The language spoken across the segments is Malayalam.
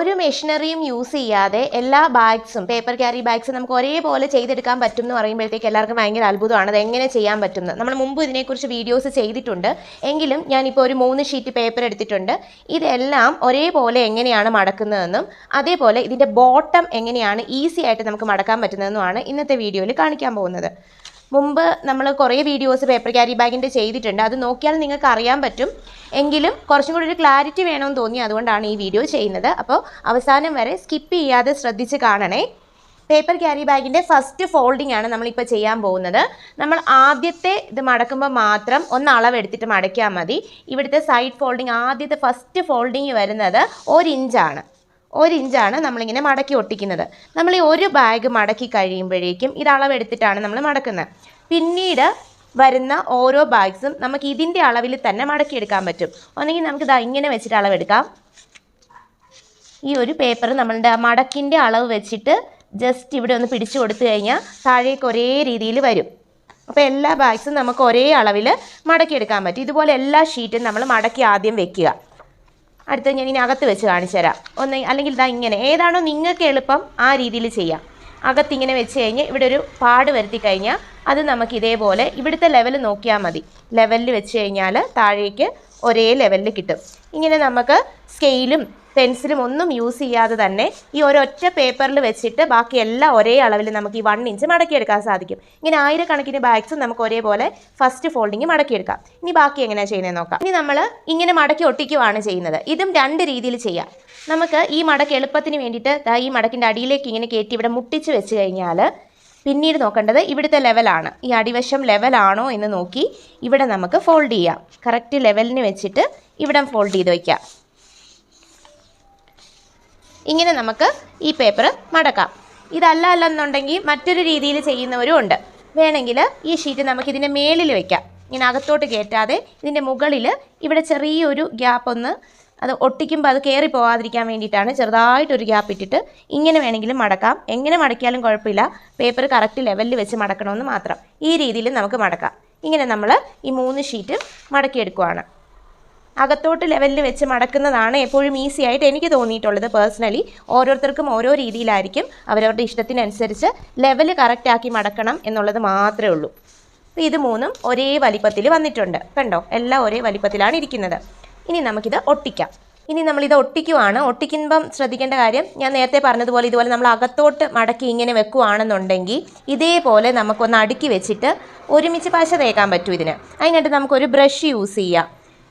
ഒരു മെഷീനറിയും യൂസ് ചെയ്യാതെ എല്ലാ ബാഗ്സും പേപ്പർ ക്യാരി ബാഗ്സും നമുക്ക് ഒരേപോലെ ചെയ്തെടുക്കാൻ പറ്റും എന്ന് പറയുമ്പോഴത്തേക്ക് എല്ലാവർക്കും ഭയങ്കര അത്ഭുതമാണ് അത് എങ്ങനെ ചെയ്യാൻ പറ്റുന്നത്. നമ്മൾ മുമ്പ് ഇതിനെക്കുറിച്ച് വീഡിയോസ് ചെയ്തിട്ടുണ്ട്. എങ്കിലും ഞാനിപ്പോൾ ഒരു മൂന്ന് ഷീറ്റ് പേപ്പർ എടുത്തിട്ടുണ്ട്. ഇതെല്ലാം ഒരേപോലെ എങ്ങനെയാണ് മടക്കുന്നതെന്നും അതേപോലെ ഇതിന്റെ ബോട്ടം എങ്ങനെയാണ് ഈസി ആയിട്ട് നമുക്ക് മടക്കാൻ പറ്റുന്നതെന്നുമാണ് ഇന്നത്തെ വീഡിയോയിൽ കാണിക്കാൻ പോകുന്നത്. മുമ്പ് നമ്മൾ കുറേ വീഡിയോസ് പേപ്പർ ക്യാരി ബാഗിന്റെ ചെയ്തിട്ടുണ്ട്. അത് നോക്കിയാൽ നിങ്ങൾക്ക് അറിയാൻ പറ്റും. എങ്കിലും കുറച്ചും കൂടി ഒരു ക്ലാരിറ്റി വേണമെന്ന് തോന്നി. അതുകൊണ്ടാണ് ഈ വീഡിയോ ചെയ്യുന്നത്. അപ്പോൾ അവസാനം വരെ സ്കിപ്പ് ചെയ്യാതെ ശ്രദ്ധിച്ച് കാണണേ. പേപ്പർ ക്യാരി ബാഗിന്റെ ഫസ്റ്റ് ഫോൾഡിംഗ് ആണ് നമ്മളിപ്പോൾ ചെയ്യാൻ പോകുന്നത്. നമ്മൾ ആദ്യത്തെ ഇത് മടക്കുമ്പോൾ മാത്രം ഒന്ന് അളവെടുത്തിട്ട് മടക്കിയാൽ മതി. ഇവിടുത്തെ സൈഡ് ഫോൾഡിങ് ആദ്യത്തെ ഫസ്റ്റ് ഫോൾഡിങ് വരുന്നത് ഒരു ഇഞ്ചാണ്. ഒരു ഇഞ്ചാണ് നമ്മളിങ്ങനെ മടക്കി ഒട്ടിക്കുന്നത്. നമ്മൾ ഈ ഒരു ബാഗ് മടക്കി കഴിയുമ്പോഴേക്കും ഇത് അളവെടുത്തിട്ടാണ് നമ്മൾ മടക്കുന്നത്. പിന്നീട് വരുന്ന ഓരോ ബാഗ്സും നമുക്ക് ഇതിന്റെ അളവിൽ തന്നെ മടക്കിയെടുക്കാൻ പറ്റും. ഒന്നെങ്കിൽ നമുക്ക് ഇതാ ഇങ്ങനെ വെച്ചിട്ട് അളവെടുക്കാം. ഈ ഒരു പേപ്പർ നമ്മളുടെ മടക്കിന്റെ അളവ് വെച്ചിട്ട് ജസ്റ്റ് ഇവിടെ ഒന്ന് പിടിച്ചു കൊടുത്തു കഴിഞ്ഞാൽ താഴേക്ക് ഒരേ രീതിയിൽ വരും. അപ്പോൾ എല്ലാ ബാഗ്സും നമുക്ക് ഒരേ അളവിൽ മടക്കിയെടുക്കാൻ പറ്റും. ഇതുപോലെ എല്ലാ ഷീറ്റും നമ്മൾ മടക്കി ആദ്യം വെക്കുക. അടുത്ത് ഞാൻ ഇനി അകത്ത് വെച്ച് കാണിച്ചു തരാം. ഒന്ന് അല്ലെങ്കിൽ ഇതാ ഇങ്ങനെ. ഏതാണോ നിങ്ങൾക്ക് എളുപ്പം ആ രീതിയിൽ ചെയ്യാം. അകത്ത് ഇങ്ങനെ വെച്ച് കഴിഞ്ഞ് ഇവിടെ ഒരു പാട് വരുത്തി കഴിഞ്ഞാൽ അത് നമുക്ക് ഇതേപോലെ ഇവിടുത്തെ ലെവൽ നോക്കിയാൽ മതി. ലെവലിൽ വെച്ച് കഴിഞ്ഞാൽ താഴേക്ക് ഒരേ ലെവലിൽ കിട്ടും. ഇങ്ങനെ നമുക്ക് സ്കെയിലും പെൻസിലും ഒന്നും യൂസ് ചെയ്യാതെ തന്നെ ഈ ഒരൊറ്റ പേപ്പറിൽ വെച്ചിട്ട് ബാക്കി എല്ലാം ഒരേ അളവിൽ നമുക്ക് ഈ വൺ ഇഞ്ച് മടക്കിയെടുക്കാൻ സാധിക്കും. ഇങ്ങനെ ആയിരക്കണക്കിന് ബാഗ്സും നമുക്ക് ഒരേപോലെ ഫസ്റ്റ് ഫോൾഡിങ് മടക്കിയെടുക്കാം. ഇനി ബാക്കി എങ്ങനെയാണ് ചെയ്യുന്നത് നോക്കാം. ഇനി നമ്മൾ ഇങ്ങനെ മടക്കി ഒട്ടിക്കുവാണ് ചെയ്യുന്നത്. ഇതും രണ്ട് രീതിയിൽ ചെയ്യാം. നമുക്ക് ഈ മടക്ക് എളുപ്പത്തിന് വേണ്ടിയിട്ട് ഈ മടക്കിന്റെ അടിയിലേക്ക് ഇങ്ങനെ കയറ്റി ഇവിടെ മുട്ടിച്ച് വെച്ച് കഴിഞ്ഞാൽ പിന്നീട് നോക്കേണ്ടത് ഇവിടുത്തെ ലെവലാണ് ഈ അടിവശം ലെവലാണോ എന്ന് നോക്കി ഇവിടെ നമുക്ക് ഫോൾഡ് ചെയ്യാം. കറക്റ്റ് ലെവലിന് വെച്ചിട്ട് ഇവിടെ ഫോൾഡ് ചെയ്ത് വയ്ക്കാം ഇങ്ങനെ നമുക്ക് ഈ പേപ്പർ മടക്കാം. ഇതല്ല അല്ലെന്നുണ്ടെങ്കിൽ മറ്റൊരു രീതിയിൽ ചെയ്യുന്നവരും ഉണ്ട്. വേണമെങ്കിൽ ഈ ഷീറ്റ് നമുക്ക് ഇതിന്റെ മേളിൽ വെക്കാം. ഇങ്ങനെ അകത്തോട്ട് കയറ്റാതെ ഇതിന്റെ മുകളിൽ ഇവിടെ ചെറിയൊരു ഗ്യാപ്പ് ഒന്ന് അത് ഒട്ടിക്കുമ്പോൾ അത് കയറി പോകാതിരിക്കാൻ വേണ്ടിയിട്ടാണ് ചെറുതായിട്ടൊരു ഗ്യാപ്പ് ഇട്ടിട്ട് ഇങ്ങനെ വേണമെങ്കിലും മടക്കാം. എങ്ങനെ മടക്കിയാലും കുഴപ്പമില്ല. പേപ്പർ കറക്റ്റ് ലെവലിൽ വെച്ച് മടക്കണമെന്ന് മാത്രം. ഈ രീതിയിൽ നമുക്ക് മടക്കാം. ഇങ്ങനെ നമ്മൾ ഈ മൂന്ന് ഷീറ്റും മടക്കിയെടുക്കുവാണ്. അകത്തോട്ട് ലെവലിൽ വെച്ച് മടക്കുന്നതാണ് എപ്പോഴും ഈസി ആയിട്ട് എനിക്ക് തോന്നിയിട്ടുള്ളത് പേഴ്സണലി ഓരോരുത്തർക്കും ഓരോ രീതിയിലായിരിക്കും അവരവരുടെ ഇഷ്ടത്തിനനുസരിച്ച് ലെവൽ കറക്റ്റാക്കി മടക്കണം എന്നുള്ളത് മാത്രമേ ഉള്ളൂ. ഇത് മൂന്നും ഒരേ വലിപ്പത്തിൽ വന്നിട്ടുണ്ട്. കണ്ടോ? എല്ലാം ഒരേ വലിപ്പത്തിലാണ് ഇരിക്കുന്നത്. ഇനി നമുക്കിത് ഒട്ടിക്കാം. ഇനി നമ്മളിത് ഒട്ടിക്കുവാണ്. ഒട്ടിക്കുമ്പം ശ്രദ്ധിക്കേണ്ട കാര്യം ഞാൻ നേരത്തെ പറഞ്ഞതുപോലെ ഇതുപോലെ നമ്മൾ അകത്തോട്ട് മടക്കി ഇങ്ങനെ വെക്കുവാണെന്നുണ്ടെങ്കിൽ ഇതേപോലെ നമുക്കൊന്ന് അടുക്കി വെച്ചിട്ട് ഒരുമിച്ച് പശ തേക്കാൻ പറ്റും ഇതിന്. അതിനായിട്ട് നമുക്കൊരു ബ്രഷ് യൂസ് ചെയ്യാം.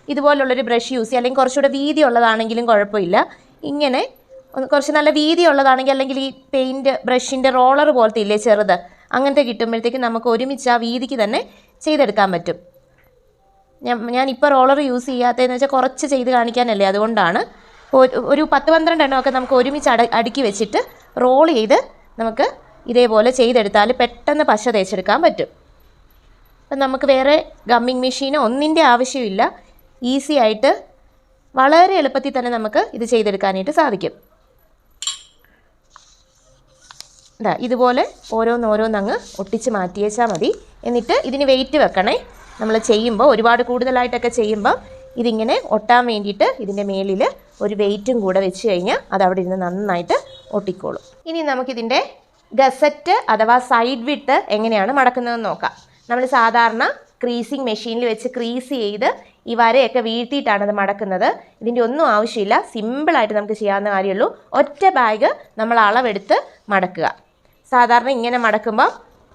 ഇതുപോലുള്ളൊരു ബ്രഷ് യൂസ് ചെയ്യുക അല്ലെങ്കിൽ കുറച്ചുകൂടെ വീതി ഉള്ളതാണെങ്കിലും കുഴപ്പമില്ല. ഇങ്ങനെ കുറച്ച് നല്ല വീതി ഉള്ളതാണെങ്കിൽ അല്ലെങ്കിൽ ഈ പെയിന്റ് ബ്രഷിന്റെ റോളർ പോലത്തെ ഇല്ലേ ചെറുത് അങ്ങനത്തെ കിട്ടുമ്പോഴത്തേക്ക് നമുക്ക് ഒരുമിച്ച് ആ വീതിക്ക് തന്നെ ചെയ്തെടുക്കാൻ പറ്റും. ഞാൻ ഞാനിപ്പോൾ റോളർ യൂസ് ചെയ്യാത്തതെന്ന് വെച്ചാൽ കുറച്ച് ചെയ്ത് കാണിക്കാനല്ലേ അതുകൊണ്ടാണ്. ഒരു- പത്ത് പന്ത്രണ്ട് എണ്ണമൊക്കെ നമുക്ക് ഒരുമിച്ച് അട അടുക്കി വെച്ചിട്ട് റോൾ ചെയ്ത് നമുക്ക് ഇതേപോലെ ചെയ്തെടുത്താൽ പെട്ടെന്ന് പശ തേച്ചെടുക്കാൻ പറ്റും. അപ്പം നമുക്ക് വേറെ ഗമ്മിങ് മെഷീനോ ഒന്നിന്റെ ആവശ്യമില്ല. ഈസി ആയിട്ട് വളരെ എളുപ്പത്തിൽ തന്നെ നമുക്ക് ഇത് ചെയ്തെടുക്കാനായിട്ട് സാധിക്കും. ഇതാ ഇതുപോലെ ഓരോന്നോരോന്നങ്ങ് ഒട്ടിച്ച് മാറ്റിയേച്ചാൽ മതി. എന്നിട്ട് ഇതിന് വെയിറ്റ് വെക്കണേ. നമ്മൾ ചെയ്യുമ്പോൾ ഒരുപാട് കൂടുതലായിട്ടൊക്കെ ചെയ്യുമ്പോൾ ഇതിങ്ങനെ ഒട്ടാൻ വേണ്ടിയിട്ട് ഇതിന്റെ മേളിൽ ഒരു വെയിറ്റും കൂടെ വെച്ച് കഴിഞ്ഞാൽ അത് അവിടെ ഇരുന്ന് നന്നായിട്ട് ഒട്ടിക്കോളും. ഇനി നമുക്കിതിന്റെ ഗസറ്റ് അഥവാ സൈഡ് വിട്ട് എങ്ങനെയാണ് മടക്കുന്നതെന്ന് നോക്കാം. നമ്മൾ സാധാരണ ക്രീസിങ് മെഷീനിൽ വെച്ച് ക്രീസ് ചെയ്ത് ഈ വരയൊക്കെ വീഴ്ത്തിയിട്ടാണ് അത് മടക്കുന്നത്. ഇതിന്റെ ഒന്നും ആവശ്യമില്ല. സിമ്പിളായിട്ട് നമുക്ക് ചെയ്യാവുന്ന കാര്യമുള്ളൂ ഒറ്റ ബാഗ് നമ്മൾ അളവെടുത്ത് മടക്കുക. സാധാരണ ഇങ്ങനെ മടക്കുമ്പോൾ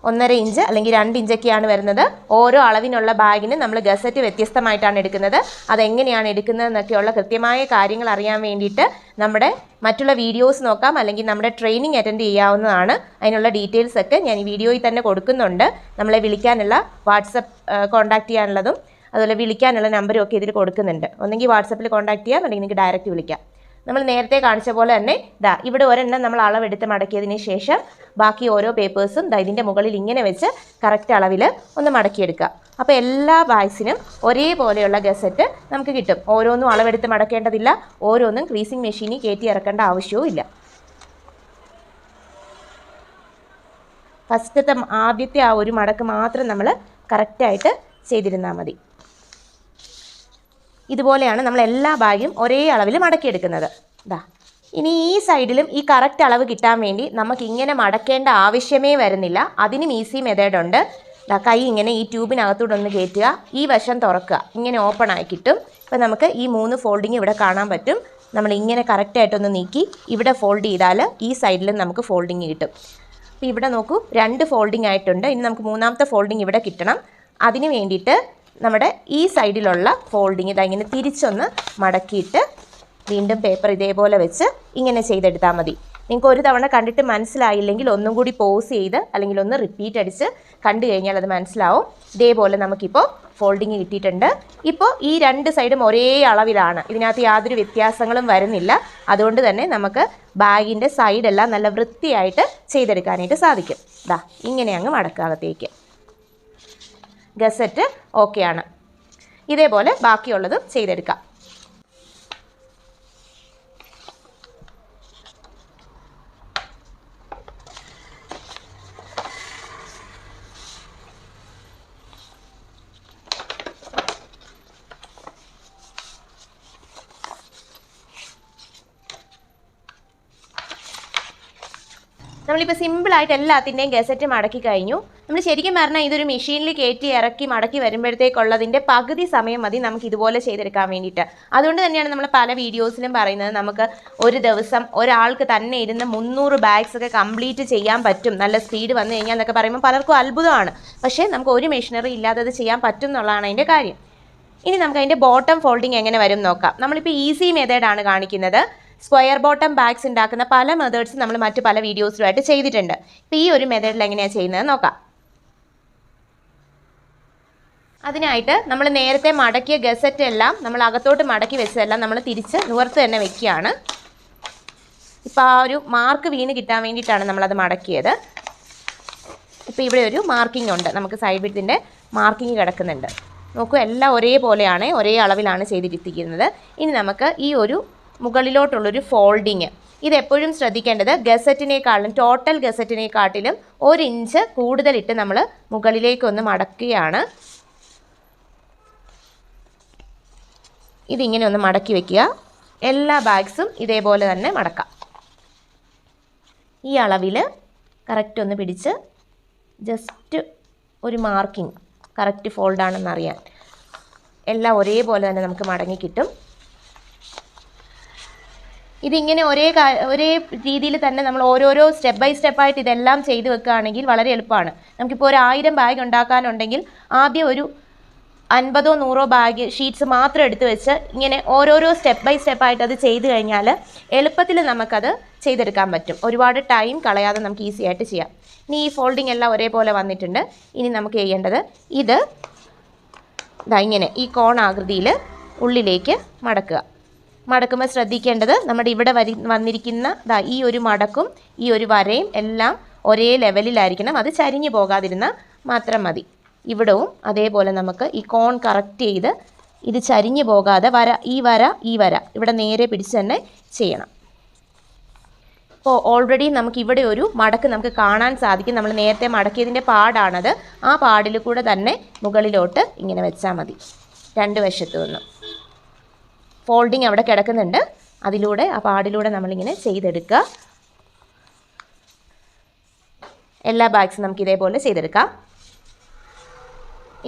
ഒന്നര ഇഞ്ച് അല്ലെങ്കിൽ രണ്ട് ഇഞ്ചൊക്കെയാണ് വരുന്നത്. ഓരോ അളവിനുള്ള ബാഗിന് നമ്മൾ ഗസറ്റ് വ്യത്യസ്തമായിട്ടാണ് എടുക്കുന്നത്. അതെങ്ങനെയാണ് എടുക്കുന്നതെന്നൊക്കെയുള്ള കൃത്യമായ കാര്യങ്ങൾ അറിയാൻ വേണ്ടിയിട്ട് നമ്മുടെ മറ്റുള്ള വീഡിയോസ് നോക്കാം. അല്ലെങ്കിൽ നമ്മുടെ ട്രെയിനിങ് അറ്റൻഡ് ചെയ്യാവുന്നതാണ്. അതിനുള്ള ഡീറ്റെയിൽസ് ഒക്കെ ഞാൻ ഈ വീഡിയോയിൽ തന്നെ കൊടുക്കുന്നുണ്ട്. നമ്മളെ വിളിക്കാനുള്ള വാട്സപ്പ് കോൺടാക്ട് ചെയ്യാനുള്ളതും അതുപോലെ വിളിക്കാനുള്ള നമ്പരും ഒക്കെ ഇതിൽ കൊടുക്കുന്നുണ്ട്. ഒന്നെങ്കിൽ വാട്സപ്പിൽ കോൺടാക്ട് ചെയ്യാം. അല്ലെങ്കിൽ നിങ്ങൾക്ക് ഡയറക്റ്റ് വിളിക്കാം. നമ്മൾ നേരത്തെ കാണിച്ച പോലെ തന്നെ ദാ ഇവിടെ ഒരെണ്ണം നമ്മൾ അളവെടുത്ത് മടക്കിയതിന് ശേഷം ബാക്കി ഓരോ പേപ്പേഴ്സും ദാ ഇതിന്റെ മുകളിൽ ഇങ്ങനെ വെച്ച് കറക്റ്റ് അളവിൽ ഒന്ന് മടക്കിയെടുക്കുക. അപ്പോൾ എല്ലാ ബാഗ്സിനും ഒരേപോലെയുള്ള ഗസറ്റ് നമുക്ക് കിട്ടും. ഓരോന്നും അളവെടുത്ത് മടക്കേണ്ടതില്ല. ഓരോന്നും ക്രീസിങ് മെഷീനിൽ കയറ്റി ഇറക്കേണ്ട ആവശ്യവും ഇല്ല. ഫസ്റ്റത്തെ ആദ്യത്തെ ആ ഒരു മടക്ക് മാത്രം നമ്മൾ കറക്റ്റായിട്ട് ചെയ്തിരുന്നാൽ മതി. ഇതുപോലെയാണ് നമ്മൾ എല്ലാ ബാഗും ഒരേ അളവിൽ മടക്കിയെടുക്കുന്നത്. ഇതാ ഇനി ഈ സൈഡിലും ഈ കറക്റ്റ് അളവ് കിട്ടാൻ വേണ്ടി നമുക്ക് ഇങ്ങനെ മടക്കേണ്ട ആവശ്യമേ വരുന്നില്ല. അതിനും ഈസി മെത്തേഡ് ഉണ്ട്. ദാ കൈ ഇങ്ങനെ ഈ ട്യൂബിനകത്തൂടെ ഒന്ന് കയറ്റുക. ഈ വശം തുറക്കുക. ഇങ്ങനെ ഓപ്പൺ ആയി കിട്ടും. ഇപ്പം നമുക്ക് ഈ മൂന്ന് ഫോൾഡിങ് ഇവിടെ കാണാൻ പറ്റും. നമ്മൾ ഇങ്ങനെ കറക്റ്റായിട്ടൊന്ന് നീക്കി ഇവിടെ ഫോൾഡ് ചെയ്താൽ ഈ സൈഡിലും നമുക്ക് ഫോൾഡിങ് കിട്ടും. അപ്പോൾ ഇവിടെ നോക്കൂ രണ്ട് ഫോൾഡിംഗ് ആയിട്ടുണ്ട്. ഇനി നമുക്ക് മൂന്നാമത്തെ ഫോൾഡിങ് ഇവിടെ കിട്ടണം. അതിന് വേണ്ടിയിട്ട് നമ്മുടെ ഈ സൈഡിലുള്ള ഫോൾഡിങ് ഇതാ ഇങ്ങനെ തിരിച്ചൊന്ന് മടക്കിയിട്ട് വീണ്ടും പേപ്പർ ഇതേപോലെ വെച്ച് ഇങ്ങനെ ചെയ്തെടുത്താൽ മതി. നിങ്ങൾക്ക് ഒരു തവണ കണ്ടിട്ട് മനസ്സിലായില്ലെങ്കിൽ ഒന്നും കൂടി പോസ് ചെയ്ത് അല്ലെങ്കിൽ ഒന്ന് റിപ്പീറ്റ് അടിച്ച് കണ്ടു കഴിഞ്ഞാൽ അത് മനസ്സിലാവും. ഇതേപോലെ നമുക്കിപ്പോൾ ഫോൾഡിങ് കിട്ടിയിട്ടുണ്ട്. ഇപ്പോൾ ഈ രണ്ട് സൈഡും ഒരേ അളവിലാണ്. ഇതിനകത്ത് യാതൊരു വ്യത്യാസങ്ങളും വരുന്നില്ല. അതുകൊണ്ട് തന്നെ നമുക്ക് ബാഗിന്റെ സൈഡെല്ലാം നല്ല വൃത്തിയായിട്ട് ചെയ്തെടുക്കാനായിട്ട് സാധിക്കും. ഇതാ ഇങ്ങനെ അങ്ങ് മടക്കാകത്തേക്ക് ഗസറ്റ് ഓക്കെയാണ്. ഇതേപോലെ ബാക്കിയുള്ളതും ചെയ്തെടുക്കാം. നമ്മളിപ്പോൾ സിമ്പിളായിട്ട് എല്ലാത്തിന്റെയും ഗസറ്റ് മടക്കി കഴിഞ്ഞു. നമ്മൾ ശരിക്കും പറഞ്ഞാൽ ഇതൊരു മെഷീനിൽ കയറ്റി ഇറക്കി മടക്കി വരുമ്പോഴത്തേക്കുള്ളതിന്റെ പകുതി സമയം മതി നമുക്ക് ഇതുപോലെ ചെയ്തെടുക്കാൻ വേണ്ടിയിട്ട്. അതുകൊണ്ട് തന്നെയാണ് നമ്മൾ പല വീഡിയോസിലും പറയുന്നത് നമുക്ക് ഒരു ദിവസം ഒരാൾക്ക് തന്നെ ഇരുന്ന് മുന്നൂറ് ബാഗ്സ് ഒക്കെ കംപ്ലീറ്റ് ചെയ്യാൻ പറ്റും. നല്ല സ്പീഡ് വന്നു കഴിഞ്ഞാൽ എന്നൊക്കെ പറയുമ്പോൾ പലർക്കും അത്ഭുതമാണ്. പക്ഷേ നമുക്ക് ഒരു മെഷീനറി ഇല്ലാതെ അത് ചെയ്യാൻ പറ്റും എന്നുള്ളതാണ് അതിന്റെ കാര്യം. ഇനി നമുക്ക് അതിന്റെ ബോട്ടം ഫോൾഡിങ് എങ്ങനെ വരും നോക്കാം. നമ്മളിപ്പോൾ ഈസി മെത്തേഡാണ് കാണിക്കുന്നത്. സ്ക്വയർ ബോട്ടം ബാഗ്സ് ഉണ്ടാക്കുന്ന പല മെത്തേഡ്സ് നമ്മൾ മറ്റ് പല വീഡിയോസിലുമായിട്ട് ചെയ്തിട്ടുണ്ട്. ഇപ്പോൾ ഈ ഒരു മെത്തേഡിൽ എങ്ങനെയാണ് ചെയ്യുന്നത് നോക്കാം. അതിനായിട്ട് നമ്മൾ നേരത്തെ മടക്കിയ ഗസറ്റ് എല്ലാം നമ്മൾ അകത്തോട്ട് മടക്കി വെച്ചതെല്ലാം നമ്മൾ തിരിച്ച് നിവർത്ത് തന്നെ വെക്കുകയാണ്. ഇപ്പോൾ ആ ഒരു മാർക്ക് വീണ് കിട്ടാൻ വേണ്ടിയിട്ടാണ് നമ്മളത് മടക്കിയത്. ഇപ്പോൾ ഇവിടെ ഒരു മാർക്കിംഗ് ഉണ്ട്. നമുക്ക് സൈഡ് വിഡ്ത്തിന്റെ മാർക്കിംഗ് കിടക്കുന്നുണ്ട്. നോക്കൂ എല്ലാം ഒരേപോലെയാണ് ഒരേ അളവിലാണ് ചെയ്തിരിത്തിക്കുന്നത് ഇനി നമുക്ക് ഈ ഒരു മുകളിലോട്ടുള്ളൊരു ഫോൾഡിങ്. ഇതെപ്പോഴും ശ്രദ്ധിക്കേണ്ടത് ഗസറ്റിനേക്കാളും ടോട്ടൽ ഗസറ്റിനെക്കാട്ടിലും ഒരു ഇഞ്ച് കൂടുതലിട്ട് നമ്മൾ മുകളിലേക്കൊന്ന് മടക്കുകയാണ്. ഇതിങ്ങനെ ഒന്ന് മടക്കി വയ്ക്കുക എല്ലാ ബാഗ്സും ഇതേപോലെ തന്നെ മടക്കാം. ഈ അളവിൽ കറക്റ്റ് ഒന്ന് പിടിച്ച് ജസ്റ്റ് ഒരു മാർക്കിംഗ് കറക്റ്റ് ഫോൾഡാണെന്നറിയാൻ എല്ലാം ഒരേപോലെ തന്നെ നമുക്ക് മടങ്ങി കിട്ടും. ഇതിങ്ങനെ ഒരേ ഒരേ രീതിയിൽ തന്നെ നമ്മൾ ഓരോരോ സ്റ്റെപ്പ് ബൈ സ്റ്റെപ്പായിട്ട് ഇതെല്ലാം ചെയ്ത് വെക്കുകയാണെങ്കിൽ വളരെ എളുപ്പമാണ്. നമുക്കിപ്പോൾ ഒരു ആയിരം ബാഗ് ഉണ്ടാക്കാനുണ്ടെങ്കിൽ ആദ്യം ഒരു അൻപതോ നൂറോ ബാഗ് ഷീറ്റ്സ് മാത്രം എടുത്ത് വെച്ച് ഇങ്ങനെ ഓരോരോ സ്റ്റെപ്പ് ബൈ സ്റ്റെപ്പായിട്ട് അത് ചെയ്ത് കഴിഞ്ഞാൽ എളുപ്പത്തിൽ നമുക്കത് ചെയ്തെടുക്കാൻ പറ്റും. ഒരുപാട് ടൈം കളയാതെ നമുക്ക് ഈസി ആയിട്ട് ചെയ്യാം. ഇനി ഈ ഫോൾഡിംഗ് എല്ലാം ഒരേപോലെ വന്നിട്ടുണ്ട്. ഇനി നമുക്ക് ചെയ്യേണ്ടത് ഇത് ഇതാ ഇങ്ങനെ ഈ കോൺ ആകൃതിയിൽ ഉള്ളിലേക്ക് മടക്കുക. മടക്കുമ്പോൾ ശ്രദ്ധിക്കേണ്ടത് നമ്മുടെ ഇവിടെ വരി വന്നിരിക്കുന്ന ദാ ഈ ഒരു മടക്കും ഈ ഒരു വരയും എല്ലാം ഒരേ ലെവലിലായിരിക്കണം. അത് ചരിഞ്ഞു പോകാതിരുന്ന മാത്രം മതി. ഇവിടവും അതേപോലെ നമുക്ക് ഈ കോൺ കറക്റ്റ് ചെയ്ത് ഇത് ചരിഞ്ഞു പോകാതെ വര ഈ വര ഈ വര ഇവിടെ നേരെ പിടിച്ച് തന്നെ ചെയ്യണം. ഇപ്പോൾ ഓൾറെഡി നമുക്ക് ഇവിടെ ഒരു മടക്ക് നമുക്ക് കാണാൻ സാധിക്കും. നമ്മൾ നേരത്തെ മടക്കിയതിന്റെ പാടാണത്. ആ പാടിൽ കൂടെ തന്നെ മുകളിലോട്ട് ഇങ്ങനെ വെച്ചാൽ മതി. രണ്ട് വശത്തു നിന്നും. ഫോൾഡിങ് അവിടെ കിടക്കുന്നുണ്ട്. അതിലൂടെ ആ പാടിലൂടെ നമ്മളിങ്ങനെ ചെയ്തെടുക്കുക. എല്ലാ ബാഗ്സും നമുക്ക് ഇതേപോലെ ചെയ്തെടുക്കാം.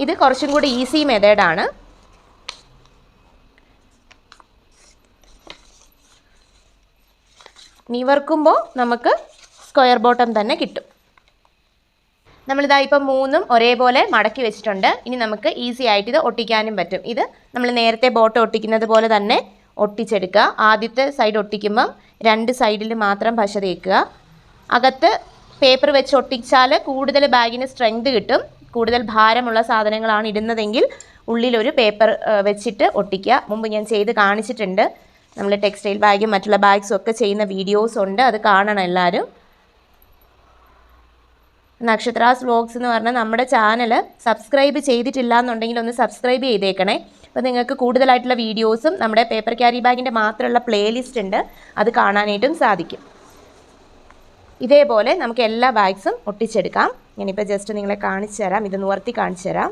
ഇത് കുറച്ചും കൂടി ഈസി മെത്തേഡാണ് നിവർക്കുമ്പോൾ നമുക്ക് സ്ക്വയർ ബോട്ടം തന്നെ കിട്ടും. നമ്മളിതാ ഇപ്പം മൂന്നും ഒരേപോലെ മടക്കി വെച്ചിട്ടുണ്ട്. ഇനി നമുക്ക് ഈസി ആയിട്ട് ഇത് ഒട്ടിക്കാനും പറ്റും. ഇത് നമ്മൾ നേരത്തെ ബോട്ട് ഒട്ടിക്കുന്നത് പോലെ തന്നെ ഒട്ടിച്ചെടുക്കുക. ആദ്യത്തെ സൈഡ് ഒട്ടിക്കുമ്പം രണ്ട് സൈഡിൽ മാത്രം പശ തേക്കുക. അകത്ത് പേപ്പർ വെച്ച് ഒട്ടിച്ചാൽ കൂടുതൽ ബാഗിന് സ്ട്രെങ്ത് കിട്ടും. കൂടുതൽ ഭാരമുള്ള സാധനങ്ങളാണ് ഇടുന്നതെങ്കിൽ ഉള്ളിലൊരു പേപ്പർ വെച്ചിട്ട് ഒട്ടിക്കുക. മുമ്പ് ഞാൻ ചെയ്ത് കാണിച്ചിട്ടുണ്ട്. നമ്മൾ ടെക്സ്റ്റൈൽ ബാഗും മറ്റുള്ള ബാഗ്സും ഒക്കെ ചെയ്യുന്ന വീഡിയോസ് ഉണ്ട്. അത് കാണണം എല്ലാവരും. നക്ഷത്രാസ് വ്ലോഗ്സ് എന്ന് പറഞ്ഞാൽ നമ്മുടെ ചാനൽ സബ്സ്ക്രൈബ് ചെയ്തിട്ടില്ല എന്നുണ്ടെങ്കിൽ ഒന്ന് സബ്സ്ക്രൈബ് ചെയ്തേക്കണേ. അപ്പോൾ നിങ്ങൾക്ക് കൂടുതലായിട്ടുള്ള വീഡിയോസും നമ്മുടെ പേപ്പർ ക്യാരി ബാഗിന്റെ മാത്രമുള്ള പ്ലേലിസ്റ്റ് ഉണ്ട്. അത് കാണാനായിട്ടും സാധിക്കും. ഇതേപോലെ നമുക്ക് എല്ലാ ബാഗ്സും ഒട്ടിച്ചെടുക്കാം. ഞാനിപ്പോൾ ജസ്റ്റ് നിങ്ങളെ കാണിച്ചു തരാം. ഇത് നിവർത്തി കാണിച്ചു തരാം.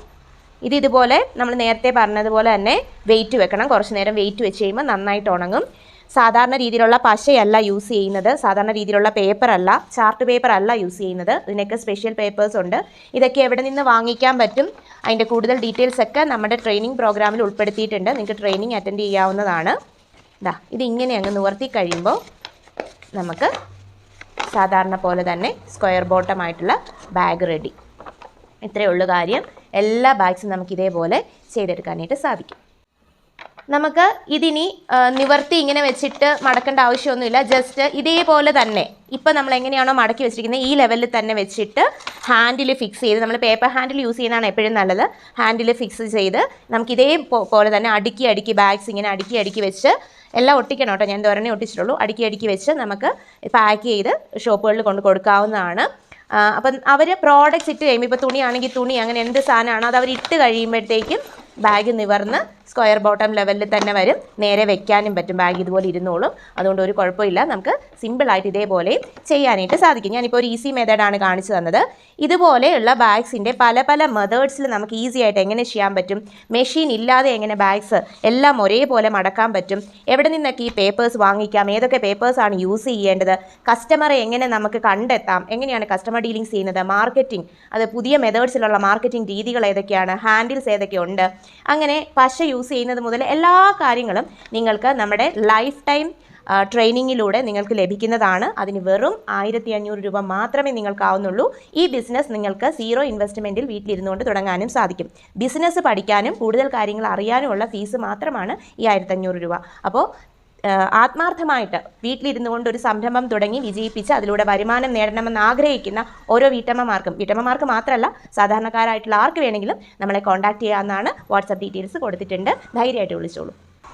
ഇത് ഇതുപോലെ നമ്മൾ നേരത്തെ പറഞ്ഞതുപോലെ തന്നെ വെയിറ്റ് വെക്കണം. കുറച്ച് നേരം വെയിറ്റ് വെച്ച് കഴിയുമ്പോൾ നന്നായിട്ട് ഉണങ്ങും. സാധാരണ രീതിയിലുള്ള പശയല്ല യൂസ് ചെയ്യുന്നത്. സാധാരണ രീതിയിലുള്ള പേപ്പർ അല്ല ചാർട്ട് പേപ്പർ അല്ല യൂസ് ചെയ്യുന്നത്. ഇതിനൊക്കെ സ്പെഷ്യൽ പേപ്പേഴ്സ് ഉണ്ട്. ഇതൊക്കെ എവിടെ നിന്ന് വാങ്ങിക്കാൻ പറ്റും? അതിന്റെ കൂടുതൽ ഡീറ്റെയിൽസ് ഒക്കെ നമ്മുടെ ട്രെയിനിങ് പ്രോഗ്രാമിൽ ഉൾപ്പെടുത്തിയിട്ടുണ്ട്. നിങ്ങൾക്ക് ട്രെയിനിങ് അറ്റൻഡ് ചെയ്യാവുന്നതാണ്. ഇതാ ഇതിങ്ങനെ അങ്ങ് നിവർത്തി കഴിയുമ്പോൾ നമുക്ക് സാധാരണ പോലെ തന്നെ സ്ക്വയർ ബോട്ടമായിട്ടുള്ള ബാഗ് റെഡി ഇത്രയേ ഉള്ളൂ കാര്യം. എല്ലാ ബാഗ്സും നമുക്ക് ഇതേപോലെ ചെയ്തെടുക്കാനായിട്ട് സാധിക്കും. നമുക്ക് ഇതിനി നിവർത്തി ഇങ്ങനെ വെച്ചിട്ട് മടക്കേണ്ട ആവശ്യമൊന്നുമില്ല. ജസ്റ്റ് ഇതേപോലെ തന്നെ ഇപ്പം നമ്മൾ എങ്ങനെയാണോ മടക്കി വെച്ചിരിക്കുന്നത് ഈ ലെവലിൽ തന്നെ വെച്ചിട്ട് ഹാൻഡിൽ ഫിക്സ് ചെയ്ത് നമ്മൾ പേപ്പർ ഹാൻഡിൽ യൂസ് ചെയ്യുന്നതാണ് എപ്പോഴും നല്ലത്. ഹാൻഡിൽ ഫിക്സ് ചെയ്ത് നമുക്ക് ഇതേ പോലെ തന്നെ അടുക്കി അടുക്കി ബാഗ്സ് ഇങ്ങനെ അടുക്കി അടുക്കി വെച്ച് എല്ലാം ഒട്ടിക്കണം കേട്ടോ. ഞാൻ ഒരെണ്ണേ ഒട്ടിച്ചിട്ടുള്ളൂ. അടുക്കി അടുക്കി വെച്ച് നമുക്ക് പാക്ക് ചെയ്ത് ഷോപ്പുകളിൽ കൊണ്ട് കൊടുക്കാവുന്നതാണ്. അപ്പം അവർ പ്രോഡക്റ്റ്സ് ഇട്ട് കഴിയുമ്പോൾ ഇപ്പോൾ തുണിയാണെങ്കിൽ തുണി അങ്ങനെ എന്ത് സാധനമാണോ അത് അവർ ഇട്ട് കഴിയുമ്പോഴത്തേക്കും ബാഗ് നിവർന്ന് സ്ക്വയർ ബോട്ടം ലെവലിൽ തന്നെ വരും. നേരെ വെക്കാനും പറ്റും. ബാഗ് ഇതുപോലെ ഇരുന്നോളും. അതുകൊണ്ട് ഒരു കുഴപ്പമില്ല. നമുക്ക് സിമ്പിളായിട്ട് ഇതേപോലെ ചെയ്യാനായിട്ട് സാധിക്കും. ഞാനിപ്പോൾ ഒരു ഈസി മെത്തേഡാണ് കാണിച്ചു തന്നത്. ഇതുപോലെയുള്ള ബാഗ്സിന്റെ പല പല മെത്തേഡ്സിൽ നമുക്ക് ഈസി ആയിട്ട് എങ്ങനെ ചെയ്യാൻ പറ്റും? മെഷീൻ ഇല്ലാതെ എങ്ങനെ ബാഗ്സ് എല്ലാം ഒരേപോലെ മടക്കാൻ പറ്റും? എവിടെ നിന്നൊക്കെ ഈ പേപ്പേഴ്സ് വാങ്ങിക്കാം? ഏതൊക്കെ പേപ്പേഴ്സാണ് യൂസ് ചെയ്യേണ്ടത്? കസ്റ്റമറെ എങ്ങനെ നമുക്ക് കണ്ടെത്താം? എങ്ങനെയാണ് കസ്റ്റമർ ഡീലിങ്സ് ചെയ്യുന്നത്? മാർക്കറ്റിംഗ് അത് പുതിയ മെത്തേഡ്സിലുള്ള മാർക്കറ്റിംഗ് രീതികൾ ഏതൊക്കെയാണ്? ഹാൻഡിൽസ് ഏതൊക്കെയുണ്ട് അങ്ങനെ പശ യൂസ് ചെയ്യുന്നത് മുതൽ എല്ലാ കാര്യങ്ങളും നിങ്ങൾക്ക് നമ്മുടെ ലൈഫ് ടൈം ട്രെയിനിങ്ങിലൂടെ നിങ്ങൾക്ക് ലഭിക്കുന്നതാണ്. അതിന് വെറും ആയിരത്തി അഞ്ഞൂറ് രൂപ മാത്രമേ നിങ്ങൾക്കാവുന്നുള്ളൂ. ഈ ബിസിനസ് നിങ്ങൾക്ക് സീറോ ഇൻവെസ്റ്റ്മെന്റിൽ വീട്ടിലിരുന്നുകൊണ്ട് തുടങ്ങാനും സാധിക്കും. ബിസിനസ് പഠിക്കാനും കൂടുതൽ കാര്യങ്ങൾ അറിയാനുമുള്ള ഫീസ് മാത്രമാണ് ഈ ആയിരത്തഞ്ഞൂറ് രൂപ. അപ്പോൾ ആത്മാർത്ഥമായിട്ട് വീട്ടിലിരുന്നു കൊണ്ട് ഒരു സംരംഭം തുടങ്ങി വിജയിപ്പിച്ച് അതിലൂടെ വരുമാനം നേടണമെന്ന് ആഗ്രഹിക്കുന്ന ഓരോ വീട്ടമ്മമാർക്കും. വീട്ടമ്മമാർക്ക് മാത്രമല്ല സാധാരണക്കാരായിട്ടുള്ള ആർക്ക് വേണമെങ്കിലും നമ്മളെ കോൺടാക്ട് ചെയ്യാവുന്നതാണ്. വാട്സപ്പ് ഡീറ്റെയിൽസ് കൊടുത്തിട്ടുണ്ട്. ധൈര്യമായിട്ട് വിളിച്ചോളൂ.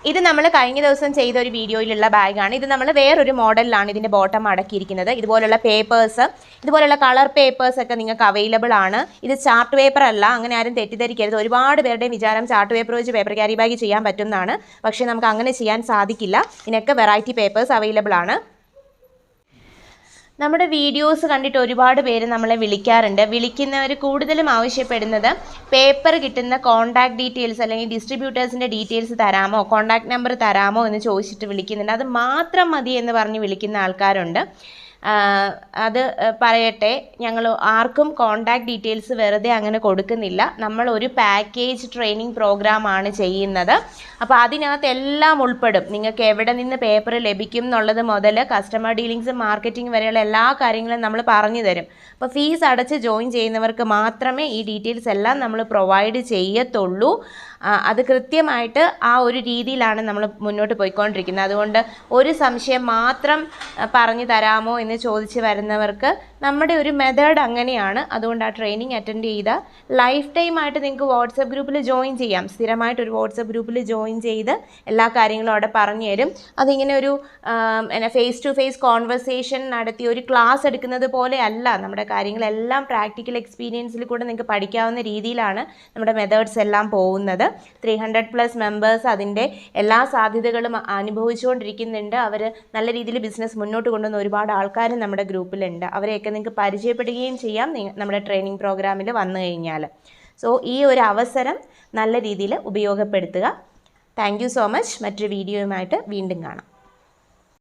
ഇത് നമ്മൾ കഴിഞ്ഞ ദിവസം ചെയ്ത ഒരു വീഡിയോയിലുള്ള ബാഗാണ്. ഇത് നമ്മൾ വേറൊരു മോഡലിലാണ് ഇതിന്റെ ബോട്ടം അടക്കിയിരിക്കുന്നത്. ഇതുപോലുള്ള പേപ്പേഴ്സ് ഇതുപോലുള്ള കളർ പേപ്പേഴ്സ് ഒക്കെ നിങ്ങൾക്ക് അവൈലബിൾ ആണ്. ഇത് ചാർട്ട് പേപ്പർ അല്ല അങ്ങനെ ആരും തെറ്റിദ്ധരിക്കരുത്. ഒരുപാട് പേരുടെയും വിചാരം ചാർട്ട് പേപ്പർ വെച്ച് പേപ്പർ ക്യാരി ബാഗ് ചെയ്യാൻ പറ്റുന്നതാണ്. പക്ഷേ നമുക്ക് അങ്ങനെ ചെയ്യാൻ സാധിക്കില്ല. ഇതിനൊക്കെ വെറൈറ്റി പേപ്പേഴ്സ് അവൈലബിൾ ആണ്. നമ്മുടെ വീഡിയോസ് കണ്ടിട്ട് ഒരുപാട് പേര് നമ്മളെ വിളിക്കാറുണ്ട്. വിളിക്കുന്നവർ കൂടുതലും ആവശ്യപ്പെടുന്നത് പേപ്പർ കിട്ടുന്ന കോൺടാക്ട് ഡീറ്റെയിൽസ് അല്ലെങ്കിൽ ഡിസ്ട്രിബ്യൂട്ടേഴ്സിന്റെ ഡീറ്റെയിൽസ് തരാമോ കോൺടാക്ട് നമ്പർ തരാമോ എന്ന് ചോദിച്ചിട്ട് വിളിക്കുന്നുണ്ട്. അത് മാത്രം മതി എന്ന് പറഞ്ഞ് വിളിക്കുന്ന ആൾക്കാരുണ്ട്. അത് പറയട്ടെ. ഞങ്ങൾ ആർക്കും കോൺടാക്ട് ഡീറ്റെയിൽസ് വെറുതെ അങ്ങനെ കൊടുക്കുന്നില്ല. നമ്മൾ ഒരു പാക്കേജ് ട്രെയിനിങ് പ്രോഗ്രാമാണ് ചെയ്യുന്നത്. അപ്പോൾ അതിനകത്ത് എല്ലാം ഉൾപ്പെടും. നിങ്ങൾക്ക് എവിടെ നിന്ന് പേപ്പർ ലഭിക്കും എന്നുള്ളത് മുതൽ കസ്റ്റമർ ഡീലിങ്സ് മാർക്കറ്റിംഗ് വരെയുള്ള എല്ലാ കാര്യങ്ങളും നമ്മൾ പറഞ്ഞു തരും. അപ്പോൾ ഫീസ് അടച്ച് ജോയിൻ ചെയ്യുന്നവർക്ക് മാത്രമേ ഈ ഡീറ്റെയിൽസ് എല്ലാം നമ്മൾ പ്രൊവൈഡ് ചെയ്യത്തുള്ളൂ. അത് കൃത്യമായിട്ട് ആ ഒരു രീതിയിലാണ് നമ്മൾ മുന്നോട്ട് പോയിക്കൊണ്ടിരിക്കുന്നത്. അതുകൊണ്ട് ഒരു സംശയം മാത്രം പറഞ്ഞു തരാമോ എന്ന് ചോദിച്ച് വരുന്നവർക്ക് നമ്മുടെ ഒരു മെത്തേഡ് അങ്ങനെയാണ്. അതുകൊണ്ട് ആ ട്രെയിനിങ് അറ്റൻഡ് ചെയ്ത. ലൈഫ് ടൈം ആയിട്ട് നിങ്ങൾക്ക് വാട്സപ്പ് ഗ്രൂപ്പിൽ ജോയിൻ ചെയ്യാം. സ്ഥിരമായിട്ട് ഒരു വാട്സപ്പ് ഗ്രൂപ്പിൽ ജോയിൻ ചെയ്ത് എല്ലാ കാര്യങ്ങളും അവിടെ പറഞ്ഞു തരും. അതിങ്ങനെ ഒരു എന്നാ ഫേസ് ടു ഫേസ് കോൺവെർസേഷൻ നടത്തി ഒരു ക്ലാസ് എടുക്കുന്നത് പോലെ അല്ല. നമ്മുടെ കാര്യങ്ങളെല്ലാം പ്രാക്ടിക്കൽ എക്സ്പീരിയൻസിൽ കൂടെ നിങ്ങൾക്ക് പഠിക്കാവുന്ന രീതിയിലാണ് നമ്മുടെ മെത്തേഡ്സ് എല്ലാം പോകുന്നത്. ത്രീ ഹൺഡ്രഡ് പ്ലസ് മെമ്പേഴ്സ് അതിന്റെ എല്ലാ സാധ്യതകളും അനുഭവിച്ചുകൊണ്ടിരിക്കുന്നുണ്ട്. അവർ നല്ല രീതിയിൽ ബിസിനസ് മുന്നോട്ട് കൊണ്ടുവന്ന ഒരുപാട് ആൾക്കാർ നമ്മുടെ ഗ്രൂപ്പിലുണ്ട് അവരെയൊക്കെ നിങ്ങൾക്ക് പരിചയപ്പെടുകയും ചെയ്യാം നമ്മുടെ ട്രെയിനിങ് പ്രോഗ്രാമിൽ വന്നു കഴിഞ്ഞാൽ സോ ഈ ഒരു അവസരം നല്ല രീതിയിൽ ഉപയോഗപ്പെടുത്തുക. താങ്ക് സോ മച്ച് മറ്റൊരു വീഡിയോയുമായിട്ട് വീണ്ടും കാണാം.